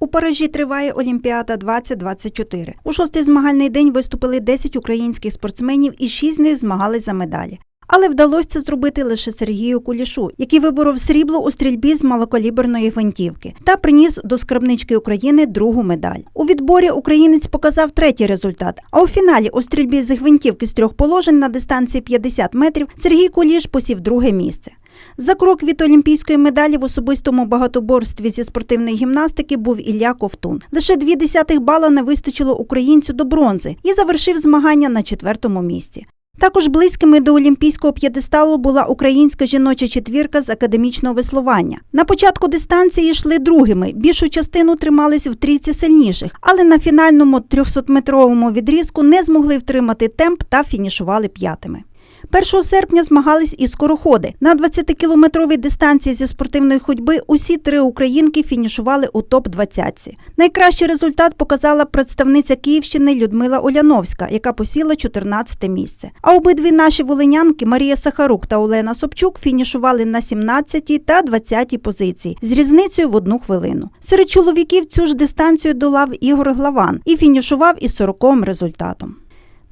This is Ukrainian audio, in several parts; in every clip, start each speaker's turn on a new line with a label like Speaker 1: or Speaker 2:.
Speaker 1: У Парижі триває Олімпіада 2024. У шостий змагальний день виступили 10 українських спортсменів і 6 з них змагались за медалі. Але вдалося це зробити лише Сергію Кулішу, який виборов срібло у стрільбі з малокаліберної гвинтівки та приніс до скарбнички України другу медаль. У відборі українець показав третій результат. А у фіналі у стрільбі з гвинтівки з трьох положень на дистанції 50 метрів Сергій Куліш посів друге місце. За крок від олімпійської медалі в особистому багатоборстві зі спортивної гімнастики був Ілля Ковтун. Лише дві десятих бала не вистачило українцю до бронзи і завершив змагання на четвертому місці. Також близькими до олімпійського п'єдесталу була українська жіноча четвірка з академічного веслування. На початку дистанції йшли другими. Більшу частину тримались в трійці сильніших, але на фінальному 300-метровому відрізку не змогли втримати темп та фінішували п'ятими. 1 серпня змагались і скороходи. На 20-кілометровій дистанції зі спортивної ходьби усі три українки фінішували у топ-20. Найкращий результат показала представниця Київщини Людмила Оляновська, яка посіла 14 місце. А обидві наші волинянки Марія Сахарук та Олена Собчук фінішували на 17 та 20 позиції з різницею в одну хвилину. Серед чоловіків цю ж дистанцію долав Ігор Главан і фінішував із 40 результатом.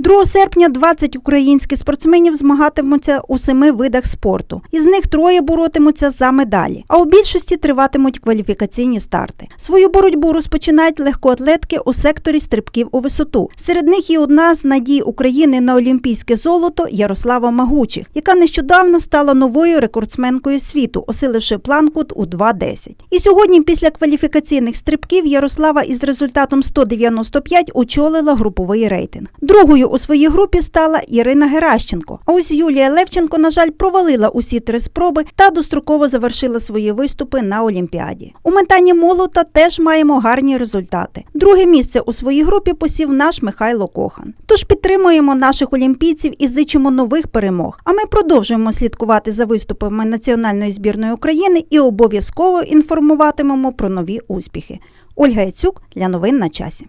Speaker 1: 2 серпня 20 українських спортсменів змагатимуться у семи видах спорту. Із них троє боротимуться за медалі, а у більшості триватимуть кваліфікаційні старти. Свою боротьбу розпочинають легкоатлетки у секторі стрибків у висоту. Серед них і одна з надій України на олімпійське золото Ярослава Магучих, яка нещодавно стала новою рекордсменкою світу, осиливши планку у 2.10. І сьогодні, після кваліфікаційних стрибків, Ярослава із результатом 195 очолила груповий рейтинг. Другою у своїй групі стала Ірина Геращенко. А ось Юлія Левченко, на жаль, провалила усі три спроби та достроково завершила свої виступи на Олімпіаді. У метанні молота теж маємо гарні результати. Друге місце у своїй групі посів наш Михайло Кохан. Тож підтримуємо наших олімпійців і зичимо нових перемог. А ми продовжуємо слідкувати за виступами національної збірної України і обов'язково інформуватимемо про нові успіхи. Ольга Яцюк для новин на часі.